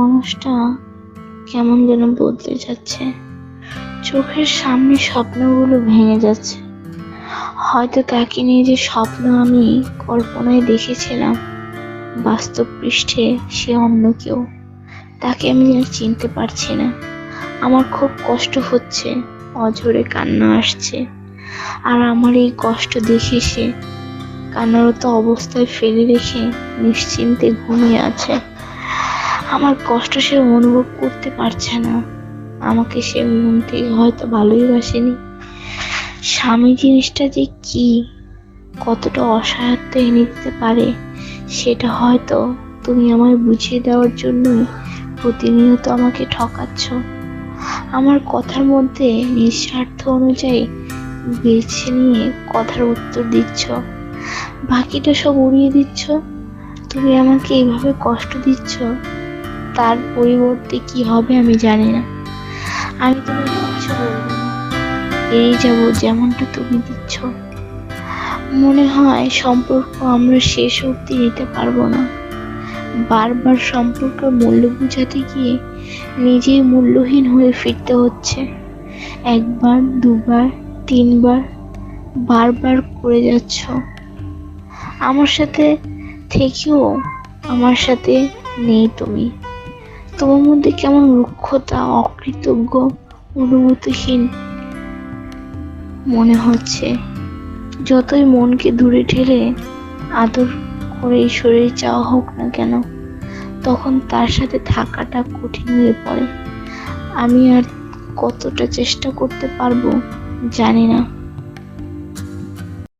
মানুষটা কেমন যেন বদলে যাচ্ছে। চোখের সামনে স্বপ্নগুলো ভেঙে যাচ্ছে। হয়তো তাকে নিয়ে যে স্বপ্ন আমি কল্পনায় দেখেছিলাম, বাস্তব পৃষ্ঠে সে অন্য কেউ, তাকে আমি আর চিনতে পারছি না। আমার খুব কষ্ট হচ্ছে, অঝরে কান্না আসছে। আর আমার এই কষ্ট দেখে সে কান্নারত অবস্থায় ফেলে রেখে নিশ্চিন্তে ঘুমিয়ে আছে। আমার কষ্ট সে অনুভব করতে পারছে না। আমাকে সে মন থেকে হয়তো ভালোই বাসেনি। স্বামী জিনিসটা যে কি, কতটা অসহায়ত্ব এনে দিতে পারে, সেটা হয়তো তুমি আমায় বুঝিয়ে দেওয়ার জন্যই প্রতিনিয়ত আমাকে ঠকাচ্ছ। আমার কথার মধ্যে নিঃস্বার্থ অনুযায়ী বেছে নিয়ে কথার উত্তর দিচ্ছ। বাকিটা সব উড়িয়ে দিচ্ছ। তুমি আমাকে এইভাবে কষ্ট দিচ্ছ তার পরিবর্তে কি হবে আমি জানি না। আমি তোমাকে কিছু বলব এড়িয়ে যাব যেমনটা তুমি দিচ্ছ। মনে হয় সম্পর্ক আমরা শেষ অবধি নিতে পারব না। বারবার সম্পর্কের মূল্য বোঝাতে গিয়ে নিজেই মূল্যহীন হয়ে ফিরতে হচ্ছে। একবার, দুবার, তিনবার বারবার করে যাচ্ছ। আমার সাথে থেকেও আমার সাথে নেই তুমি। তোমার মধ্যে কেমন রুক্ষতা, অকৃতজ্ঞ, অনুভূতিহীন? মনে হচ্ছে যতই মনকে দূরে ঠেলে আদর করে ঈশ্বরের চাওয়া হোক না কেন, তখন তার সাথে থাকাটা কঠিন হয়ে পড়ে। আমি আর কতটা চেষ্টা করতে পারব জানি না।